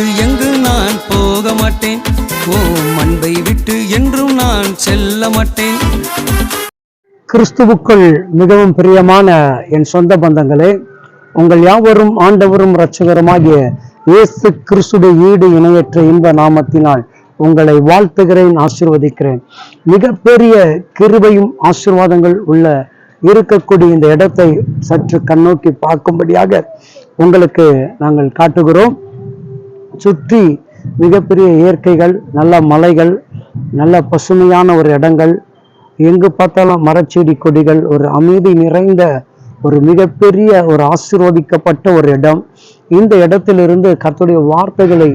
விட்டு எங்கு நான் போக மாட்டேன்? ஓ அன்பை விட்டு என்றும் நான் செல்ல மாட்டேன். கிறிஸ்துவுக்குள் மிகவும் பிரியமான என் சொந்த பந்தங்களே உங்கள் யாவரும் ஆண்டவரும் இரட்சகருமாகிய இயேசு கிறிஸ்துடைய ஈடு இணையற்ற இன்ப நாமத்தினால் உங்களை வாழ்த்துகிறேன் ஆசிர்வதிக்கிறேன். மிகப்பெரிய கிருபையும் ஆசீர்வாதங்கள் உள்ள இருக்கக்கூடிய இந்த இடத்தை சற்று கண்ணோக்கி பார்க்கும்படியாக உங்களுக்கு நாங்கள் காட்டுகிறோம். சுற்றி மிகப்பெரிய இயற்கைகள் நல்ல மலைகள் நல்ல பசுமையான ஒரு இடங்கள் எங்கு பார்த்தாலும் மரச்செடி கொடிகள் ஒரு அமைதி நிறைந்த ஒரு மிகப்பெரிய ஒரு ஆசிர்வதிக்கப்பட்ட ஒரு இடம். இந்த இடத்திலிருந்து கத்துடைய வார்த்தைகளை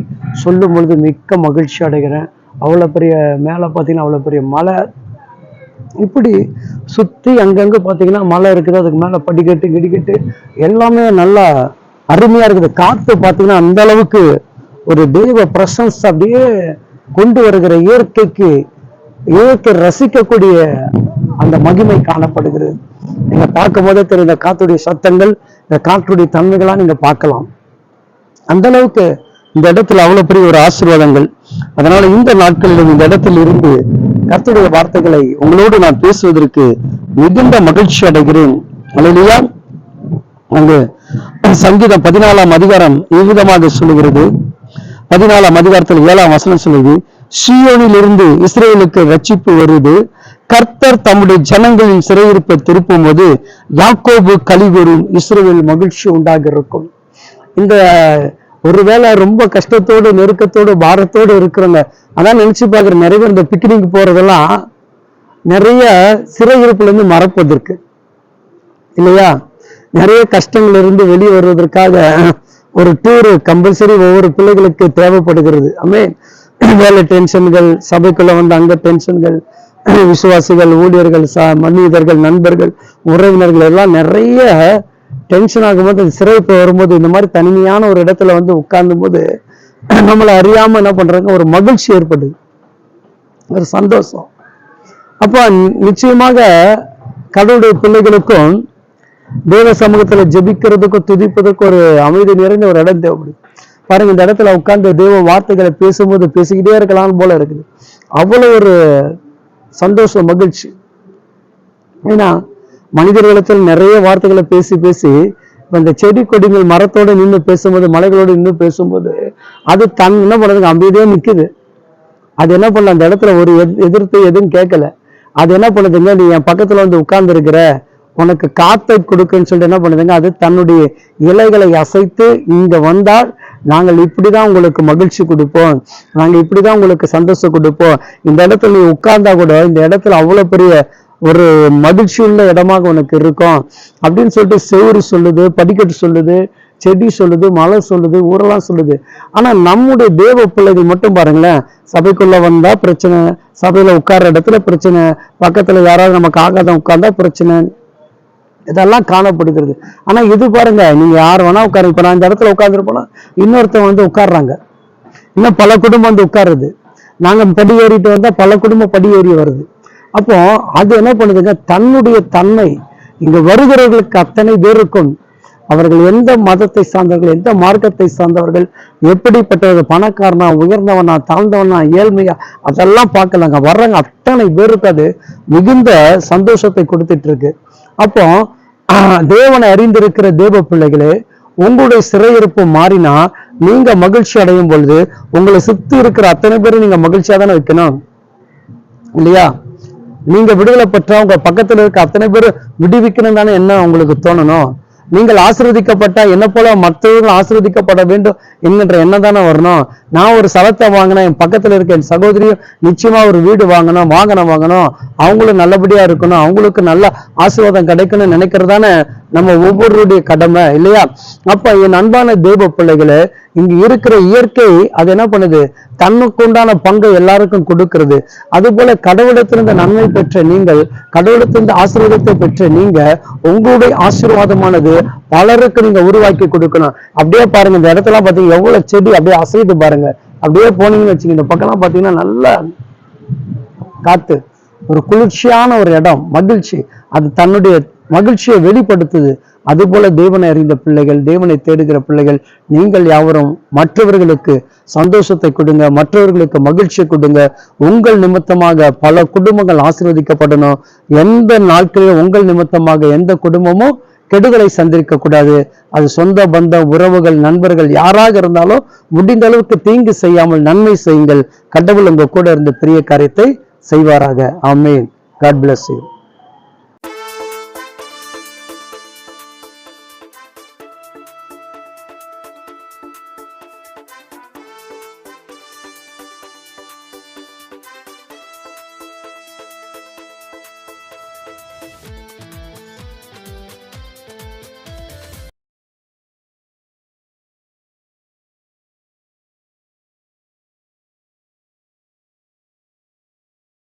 சொல்லும் பொழுது மிக்க மகிழ்ச்சி அடைகிறேன். அவ்வளோ பெரிய மேலே பார்த்தீங்கன்னா அவ்வளோ பெரிய மலை. இப்படி சுற்றி அங்கங்கே பார்த்தீங்கன்னா மலை இருக்குது அதுக்கு மேலே படிக்கட்டு கிடிக்கட்டு எல்லாமே நல்லா அருமையாக இருக்குது. காற்று பார்த்தீங்கன்னா அந்த அளவுக்கு ஒரு தெய்வ பிரசன்ஸ் அப்படியே கொண்டு வருகிற இயற்கைக்கு இயற்கை ரசிக்கக்கூடிய அந்த மகிமை காணப்படுகிறது. நீங்க பார்க்கும் போதே தெரியும் இந்த காத்துடைய சத்தங்கள் இந்த காற்றுடைய தன்மைகளா நீங்க பார்க்கலாம். அந்த அளவுக்கு இந்த இடத்துல அவ்வளவு பெரிய ஒரு ஆசீர்வாதங்கள். அதனால இந்த நாட்களில் இந்த இடத்தில் இருந்து கர்த்தருடைய வார்த்தைகளை உங்களோடு நான் பேசுவதற்கு மிகுந்த மகிழ்ச்சி அடைகிறேன். அல்லையா அங்கு சங்கீதம் பதினாலாம் அதிகாரம் இவ்விதமாக சொல்லுகிறது. பதினாலாம் அதிகாரத்தில் ஏழாம் வசனம் சொல்லுது ஷியோனிலிருந்து இஸ்ரேலுக்கு ரட்சிப்பு வருது. கர்த்தர் தம்முடைய ஜனங்களின் சிறையிருப்பை திருப்பும் போது யாக்கோபு கலிகூறும் இஸ்ரேவில் மகிழ்ச்சி உண்டாக இருக்கும் இந்த ஒருவேளை ரொம்ப கஷ்டத்தோடு நெருக்கத்தோடு பாரத்தோடு இருக்கிறவங்க அதான் நினைச்சு பார்க்குற நிறைய பேர் இந்த பிக்னிக் போறதெல்லாம் நிறைய சிறையிருப்புல இருந்து மறப்பதற்கு இல்லையா? நிறைய கஷ்டங்கள் இருந்து வெளியே வருவதற்காக ஒரு டூரு கம்பல்சரி ஒவ்வொரு பிள்ளைகளுக்கு தேவைப்படுகிறது. அமே வேலை டென்ஷன்கள் சபைக்குள்ள வந்து அங்க டென்ஷன்கள் விசுவாசிகள் ஊழியர்கள் ச மனிதர்கள் நண்பர்கள் உறவினர்கள் எல்லாம் நிறைய டென்ஷன் ஆகும்போது அது சிறைப்பு வரும்போது இந்த மாதிரி தனிமையான ஒரு இடத்துல வந்து உட்கார்ந்தும் போது நம்மளை அறியாம என்ன பண்றாங்க? ஒரு மகிழ்ச்சி ஏற்படுது. ஒரு சந்தோஷம். அப்போ நிச்சயமாக கடவுளுடைய பிள்ளைகளுக்கும் தேவ சமூகத்துல ஜெபிக்கிறதுக்கும் துதிப்பதற்கும் ஒரு அமைதி நிறைந்த ஒரு இடம் தேவைப்படுது. பாருங்க இந்த இடத்துல உட்கார்ந்து தேவ வார்த்தைகளை பேசும்போது பேசிக்கிட்டே இருக்கலாம் போல இருக்குது. அவ்வளவு ஒரு சந்தோஷம் மகிழ்ச்சி. ஏன்னா மனிதர்களிடத்தில் நிறைய வார்த்தைகளை பேசி பேசி இப்ப இந்த செடி கொடிகள் மரத்தோட நின்று பேசும்போது மலைகளோடு நின்று பேசும்போது அது தன் என்ன பண்ணுறதுக்கு அமைதியே நிக்குது. அது என்ன பண்ணல அந்த இடத்துல ஒரு எதிர்த்து எதுவும் கேட்கல. அது என்ன பண்ணுதுங்க நீ என் பக்கத்துல வந்து உட்கார்ந்து இருக்கிற உனக்கு காத்தை கொடுக்குன்னு சொல்லிட்டு என்ன பண்ணுதுங்க? அது தன்னுடைய இலைகளை அசைத்து இங்க வந்தால் நாங்கள் இப்படிதான் உங்களுக்கு மகிழ்ச்சி கொடுப்போம். நாங்க இப்படிதான் உங்களுக்கு சந்தோஷம் கொடுப்போம். இந்த இடத்துல நீ உட்கார்ந்தா கூட இந்த இடத்துல அவ்வளவு பெரிய ஒரு மகிழ்ச்சி உள்ள இடமாக உனக்கு இருக்கும். அப்படின்னு சொல்லிட்டு செவுரு சொல்லுது படிக்கட்டு சொல்லுது செடி சொல்லுது மலை சொல்லுது ஊரெல்லாம் சொல்லுது. ஆனா நம்முடைய தேவ பிள்ளைகள் மட்டும் பாருங்களேன் சபைக்குள்ள வந்தா பிரச்சனை சபையில உட்கார்ற இடத்துல பிரச்சனை பக்கத்துல யாராவது நமக்கு ஆகாதம் உட்கார்ந்தா பிரச்சனை. இதெல்லாம் காணப்படுகிறது. ஆனா இது பாருங்க நீங்கள் யார் வேணா உட்காரு இப்போ நான் இந்த இடத்துல உட்கார்ந்துருப்போனா? இன்னொருத்தன் வந்து உட்கார்றாங்க. இன்னும் பல குடும்பம் வந்து உட்காருது. நாங்க படி ஏறிட்டு வந்தா பல குடும்பம் படி ஏறி வருது. அப்போ அது என்ன பண்ணுதுங்க? தன்னுடைய தன்மை. இங்கே வருகிறவர்களுக்கு அத்தனை பேருக்கும் அவர்கள் எந்த மதத்தை சார்ந்தவர்கள் எந்த மார்க்கத்தை சார்ந்தவர்கள் எப்படிப்பட்டவர்கள் பணக்காரனா உயர்ந்தவனா தாழ்ந்தவனா ஏழ்மையா அதெல்லாம் பார்க்கலாங்க. வர்றவங்க அத்தனை பேருக்கு அது மிகுந்த சந்தோஷத்தை கொடுத்துட்டு இருக்கு. அப்போ தேவனை அறிந்திருக்கிற தேவ பிள்ளைகளே உங்களுடைய சிறையிருப்பு மாறினா நீங்க மகிழ்ச்சி அடையும் பொழுது உங்களை சுத்தி இருக்கிற அத்தனை பேரும் நீங்க மகிழ்ச்சியா தானே வைக்கணும்? இல்லையா? நீங்க விடுதலை பெற்றா உங்க பக்கத்துல இருக்க அத்தனை பேர் விடுவிக்கணும் தானே என்ன உங்களுக்கு தோணணும்? நீங்கள் ஆசீர்வதிக்கப்பட்டா என்ன போல மற்றவர்கள் ஆசீர்வதிக்கப்பட வேண்டும் என்கின்ற எண்ணம் தானே வரணும். நான் ஒரு சலத்தை வாங்கினேன் என் பக்கத்துல இருக்க என் சகோதரியும் நிச்சயமா ஒரு வீடு வாங்கணும் வாகனம் வாங்கணும். அவங்களும் நல்லபடியா இருக்கணும். அவங்களுக்கு நல்ல ஆசீர்வாதம் கிடைக்கணும்னு நினைக்கிறதானே நம்ம ஒவ்வொருடைய கடமை இல்லையா? அப்ப என் அன்பான தெய்வ பிள்ளைகளை இங்க இருக்கிற இயற்கை அது என்ன பண்ணுது? தன்னுக்குண்டான பங்கை எல்லாருக்கும் கொடுக்கிறது. அதுபோல கடவுளத்திலிருந்து நன்மை பெற்ற நீங்கள் கடவுளத்திலிருந்து ஆசீர்வாதத்தை பெற்ற நீங்க உங்களுடைய ஆசீர்வாதமானது பலருக்கு நீங்க உருவாக்கி கொடுக்கணும். அப்படியே பாருங்க இந்த இடத்துல பாத்தீங்கன்னா எவ்வளவு செடி அப்படியே அசைது பாருங்க. அப்படியே போனீங்கன்னு வச்சுங்க இந்த பக்கம்லாம் பாத்தீங்கன்னா நல்ல காத்து. ஒரு குளிர்ச்சியான ஒரு இடம் மகிழ்ச்சி. அது தன்னுடைய மகிழ்ச்சியை வெளிப்படுத்துது. அதுபோல தேவனை அறிந்த பிள்ளைகள் தேவனை தேடுகிற பிள்ளைகள் நீங்கள் யாவரும் மற்றவர்களுக்கு சந்தோஷத்தை கொடுங்க மற்றவர்களுக்கு மகிழ்ச்சியை கொடுங்க. உங்கள் நிமித்தமாக பல குடும்பங்கள் ஆசீர்வதிக்கப்படணும். எந்த நாட்களிலும் உங்கள் நிமித்தமாக எந்த குடும்பமும் கெடுகளை சந்திருக்க கூடாது. அது சொந்த பந்த உறவுகள் நண்பர்கள் யாராக இருந்தாலும் முடிந்த அளவுக்கு தீங்கு செய்யாமல் நன்மை செய்யுங்கள். கடவுள் உங்க கூட இருந்து பெரிய காரியத்தை செய்வாராக. ஆமேன். God bless you